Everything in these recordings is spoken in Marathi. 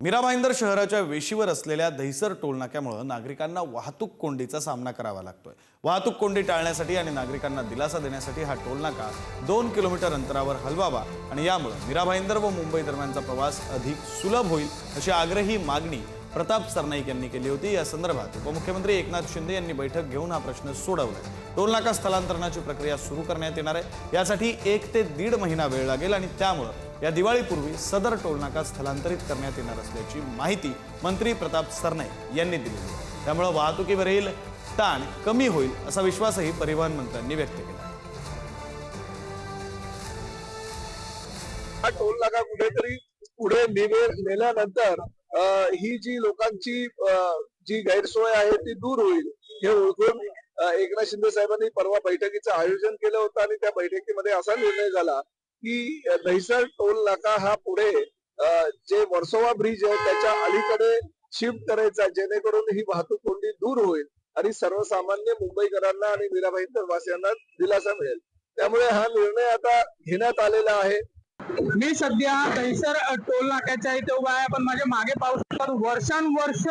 मीरा भाईंदर शहराच्या वेशीवर असलेल्या दहिसर टोलनाक्यामुळे नागरिकांना वाहतूक कोंडीचा सामना करावा लागतोय. वाहतूक कोंडी टाळण्यासाठी आणि नागरिकांना दिलासा देण्यासाठी हा टोलनाका दोन किलोमीटर अंतरावर हलवावा आणि यामुळे मीरा भाईंदर व मुंबई दरम्यानचा प्रवास अधिक सुलभ होईल अशी आग्रही मागणी प्रताप सरनाईक यांनी केली होती. या संदर्भात उपमुख्यमंत्री एकनाथ शिंदे यांनी बैठक घेऊन हा प्रश्न सोडवला टोलनाका स्थलांतरणाची प्रक्रिया सुरू करण्यात येणार आहे. यासाठी एक ते दीड महिना वेळ लागेल आणि त्यामुळं या दिवाळीपूर्वी सदर टोलनाका स्थलांतरित करण्यात येणार असल्याची माहिती मंत्री प्रताप सरनाईक यांनी दिली. त्यामुळे वाहतुकीवरील ताण कमी होईल असा विश्वासही परिवहन मंत्र्यांनी व्यक्त केला. हा टोल नाका कुठेतरी पुढे नेल्यानंतर अं, ही जी लोकांची अं, जी गैरसोय आहे ती दूर होईल. हे ओळखून एकनाथ शिंदे साहेबांनी परवा बैठकीचं आयोजन केलं होतं आणि त्या बैठकीमध्ये असा निर्णय झाला की दहिसर टोल नाका हा पुढे जे वर्सोवा ब्रिज आहे त्याच्या अलीकडे शिफ्ट करायचा जेणेकरून ही वाहतूक कोंडी दूर होईल आणि सर्वसामान्य मुंबईकरांना आणि मीराबाईंदर वासियांना दिलासा मिळेल. त्यामुळे हा निर्णय आता घेण्यात आलेला आहे. मी सध्या दहिसर टोल नाक्याच्या इथे उभा आहे. पण माझ्या मागे पाऊस वर्षानुवर्ष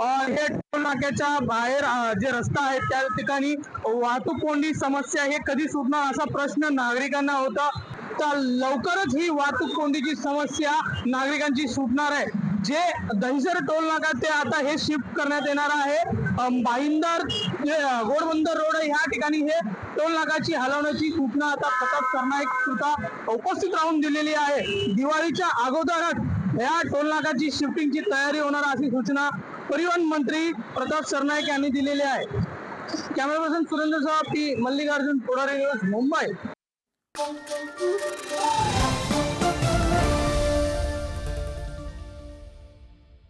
हे टोल नाक्याच्या बाहेर जे रस्ता आहे त्या ठिकाणी वाहतूक कोंडी समस्या हे कधी सुटणार असा प्रश्न नागरिकांना होता. तर लवकरच ही वाहतूक कोंडीची समस्या नागरिकांची सुटणार आहे. जे दहिसर टोल नाका ते आता हे शिफ्ट करण्यात येणार आहे. बाईंदर गोडबंदर जे, रोड आहे ह्या ठिकाणी हे टोल नाकाची हलवण्याची सूचना आता प्रताप सरनाईक सुद्धा उपस्थित राहून दिलेली आहे. दिवाळीच्या अगोदरच या टोल नाकाची शिफ्टिंगची तयारी होणार अशी सूचना परिवहन मंत्री प्रताप सरनाईक यांनी दिलेली आहे. Camera person Surendra Saheb P Mallikarjun Pudhari news Mumbai. Thank you.